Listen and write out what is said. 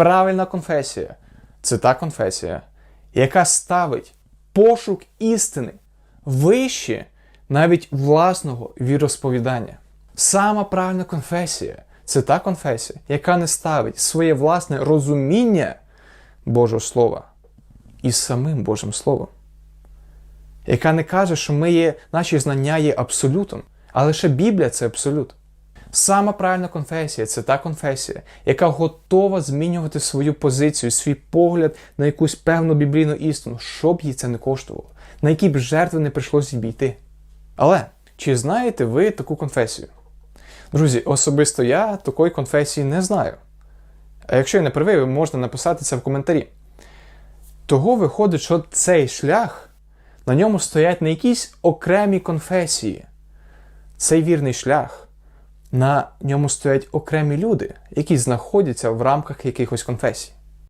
Правильна конфесія це та конфесія, яка ставить пошук істини вище навіть власного віросповідання. Сама правильна конфесія це та конфесія, яка не ставить своє власне розуміння Божого Слова із самим Божим Словом. Яка не каже, що ми є, наші знання є абсолютом, а лише Біблія це абсолют. Сама правильна конфесія це та конфесія, яка готова змінювати свою позицію, свій погляд на якусь певну біблійну істину, що б їй це не коштувало, на які б жертви не прийшлося їй йти. Але чи знаєте ви таку конфесію? Друзі, особисто я такої конфесії не знаю. А якщо я не правий, ви можете написати це в коментарі. Того виходить, що цей шлях на ньому стоять не якісь окремі конфесії. Цей вірний шлях, на ньому стоять окремі люди, які знаходяться в рамках якихось конфесій.